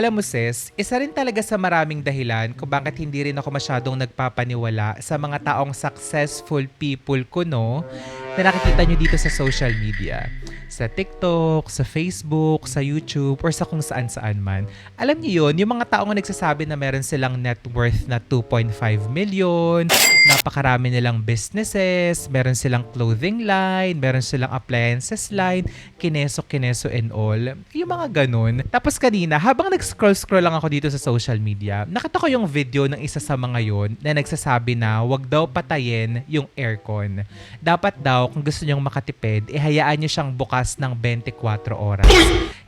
Alam mo sis, isa rin talaga sa maraming dahilan kung bakit hindi rin ako masyadong nagpapaniwala sa mga taong successful people ko no, na nakikita nyo dito sa social media. Sa TikTok, sa Facebook, sa YouTube, or sa kung saan saan man. Alam niyo yun, yung mga taong nagsasabi na meron silang net worth na 2.5 million, napakarami nilang businesses, meron silang clothing line, meron silang appliances line, kineso, kineso and all. Yung mga ganun. Tapos kanina, habang nag-scroll-scroll lang ako dito sa social media, nakita ko yung video ng isa sa mga yon na nagsasabi na wag daw patayin yung aircon. Dapat daw, kung gusto nyong makatipid, ihayaan nyo siyang bukas ng 24 oras.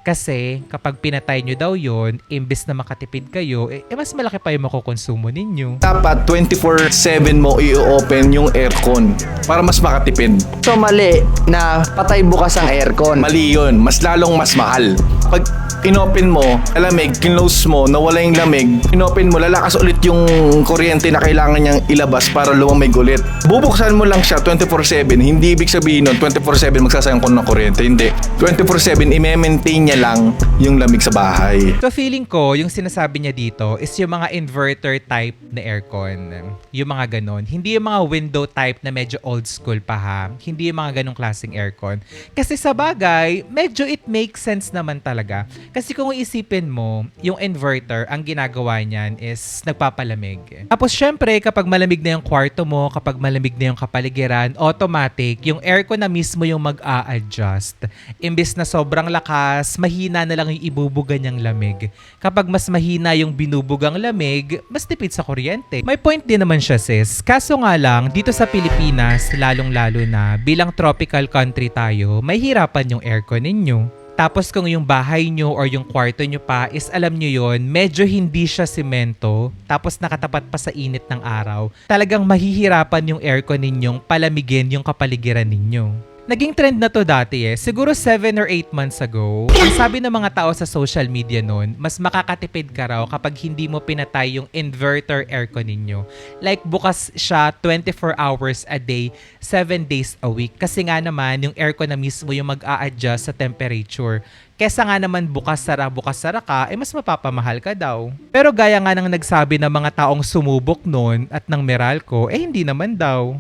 Kasi kapag pinatay nyo daw yon, imbes na makatipid kayo, eh, eh, mas malaki pa yung makukonsumo ninyo. Dapat 24-7 mo i-open yung aircon para mas makatipid. So mali na patay bukas ang aircon. Mali yun. Mas lalong mas mahal. Pag inopen mo, lamig, kinlose mo, nawala yung lamig, inopen mo, lalakas ulit yung kuryente na kailangan niyang ilabas para lumamig ulit. Bubuksan mo lang siya 24-7. Hindi ibig sabihin nun 24-7 magsasayang ko ng kuryente. Hindi. 24-7, i-maintain niya lang yung lamig sa bahay. So feeling ko, yung sinasabi niya dito is yung mga inverter type na aircon. Yung mga ganon. Hindi yung mga window type na medyo old school pa ha. Hindi yung mga ganong klaseng aircon. Kasi sa bagay, medyo it makes sense naman talaga. Kasi kung isipin mo, yung inverter, ang ginagawa niyan is nagpapalamig. Tapos syempre, kapag malamig na yung kwarto mo, kapag malamig na yung kapaligiran, automatic, yung aircon na mismo yung mag-a-adjust. Imbis na sobrang lakas, mahina na lang yung ibubuga niyang lamig. Kapag mas mahina yung binubugang lamig, mas tipid sa kuryente. May point din naman siya sis. Kaso nga lang, dito sa Pilipinas, lalong-lalo na, bilang tropical country tayo, may hirapan yung aircon ninyo. Tapos kung yung bahay nyo or yung kwarto nyo pa is alam nyo yon medyo hindi siya simento, tapos nakatapat pa sa init ng araw, talagang mahihirapan yung aircon ninyong palamigin yung kapaligiran ninyo. Naging trend na to dati eh. Siguro 7 or 8 months ago. Ang sabi ng mga tao sa social media noon, mas makakatipid ka raw kapag hindi mo pinatay yung inverter aircon ninyo. Like bukas siya 24 hours a day, 7 days a week. Kasi nga naman, yung aircon na mismo yung mag-a-adjust sa temperature. Kesa nga naman bukas sara bukas sara ka, eh mas mapapamahal ka daw. Pero gaya nga ng nagsabi ng mga taong sumubok noon at ng Meralco, eh hindi naman daw.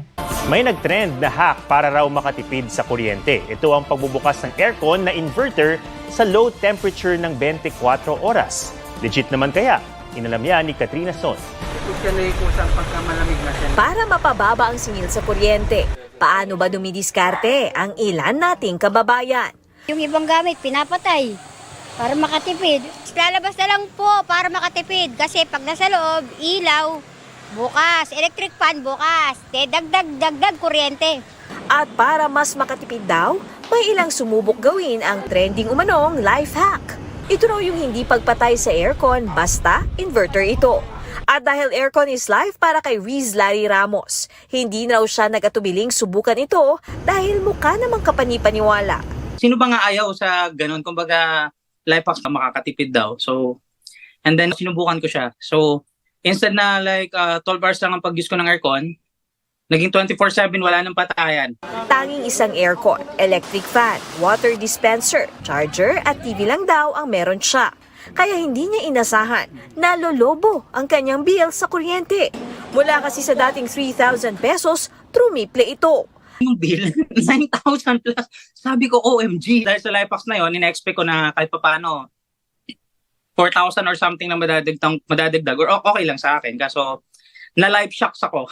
May nag-trend na hack para raw makatipid sa kuryente. Ito ang pagbubukas ng aircon na inverter sa low temperature ng 24 oras. Legit naman kaya? Inalam yan ni Katrina Son. Para mapababa ang singil sa kuryente, paano ba dumidiskarte ang ilan nating kababayan? Yung ibang gamit, pinapatay para makatipid. Lalabas na lang po para makatipid kasi pag nasa loob, ilaw, bukas, electric fan bukas, de dagdag dagdag kuryente. At para mas makatipid daw, may ilang sumubok gawin ang trending umanong life hack. Ito raw yung hindi pagpatay sa aircon basta inverter ito. At dahil aircon is life para kay Riz Larry Ramos, hindi na raw siya nagatubiling subukan ito dahil mukha namang kapanipaniwala. sino ba nga ayaw sa ganun? Kumbaga, life hacks na makakatipid daw. So, and then sinubukan ko siya. So, instead na like uh, 12 hours lang ang pag-use ko ng aircon, naging 24-7, wala nang patayan. Tanging isang aircon, electric fan, water dispenser, charger at TV lang daw ang meron siya. Kaya hindi niya inasahan na lolobo ang kanyang bill sa kuryente. Mula kasi sa dating 3,000 pesos, trumiple ito. Yung bill, 9,000 plus. Sabi ko, OMG. Dahil sa hacks na yon, ina-expect ko na kahit paano 4,000 or something na madadagdag, madadagdag or o- okay lang sa akin. Kaso, na life shocks ako.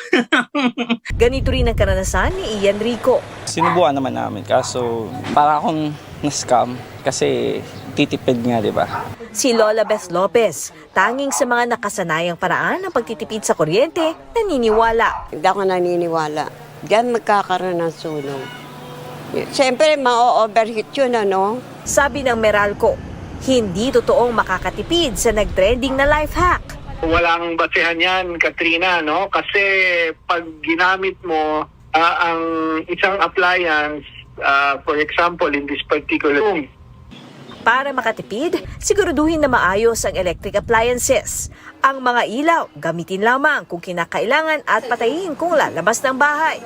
Ganito rin ang karanasan ni Ian Rico. Sinubukan naman namin kaso para akong na-scam kasi titipid nga, di ba? Si Lola Beth Lopez, tanging sa mga nakasanayang paraan ng pagtitipid sa kuryente, naniniwala. Hindi ako naniniwala. Diyan magkakaroon ng sunog. Siyempre, ma-overheat yun, ano? Sabi ng Meralco, hindi totoong makakatipid sa nagtrending na life hack. walang basehan yan, Katrina, no? Kasi pag ginamit mo ah, ang isang appliance, ah, for example, in this particular room, Para makatipid, siguraduhin na maayos ang electric appliances. Ang mga ilaw, gamitin lamang kung kinakailangan at patayin kung lalabas ng bahay.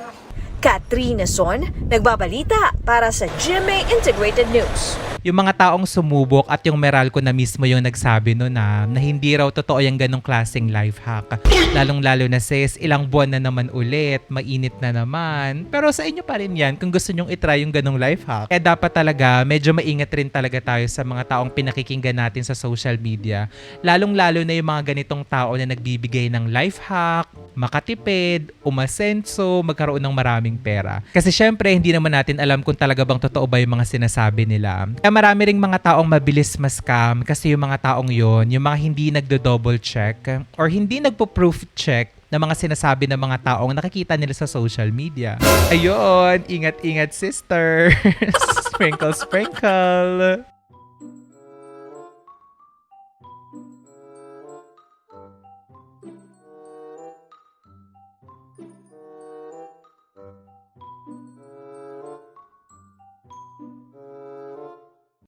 Katrina Son, nagbabalita para sa GMA Integrated News. Yung mga taong sumubok at yung Meralco na mismo yung nagsabi no na, na hindi raw totoo yung ganong klaseng life hack. Lalong-lalo na sis, ilang buwan na naman ulit, mainit na naman. Pero sa inyo pa rin yan kung gusto nyong itry yung ganong life hack. Kaya dapat talaga, medyo maingat rin talaga tayo sa mga taong pinakikinggan natin sa social media. Lalong-lalo na yung mga ganitong tao na nagbibigay ng life hack, makatipid, umasenso, magkaroon ng maraming pera. Kasi syempre, hindi naman natin alam kung talaga bang totoo ba yung mga sinasabi nila. Kaya marami ring mga taong mabilis ma-scam kasi yung mga taong yon, yung mga hindi nagdo-double check or hindi nagpo-proof check na mga sinasabi ng mga taong nakikita nila sa social media. Ayun, ingat-ingat sister. sprinkle, sprinkle.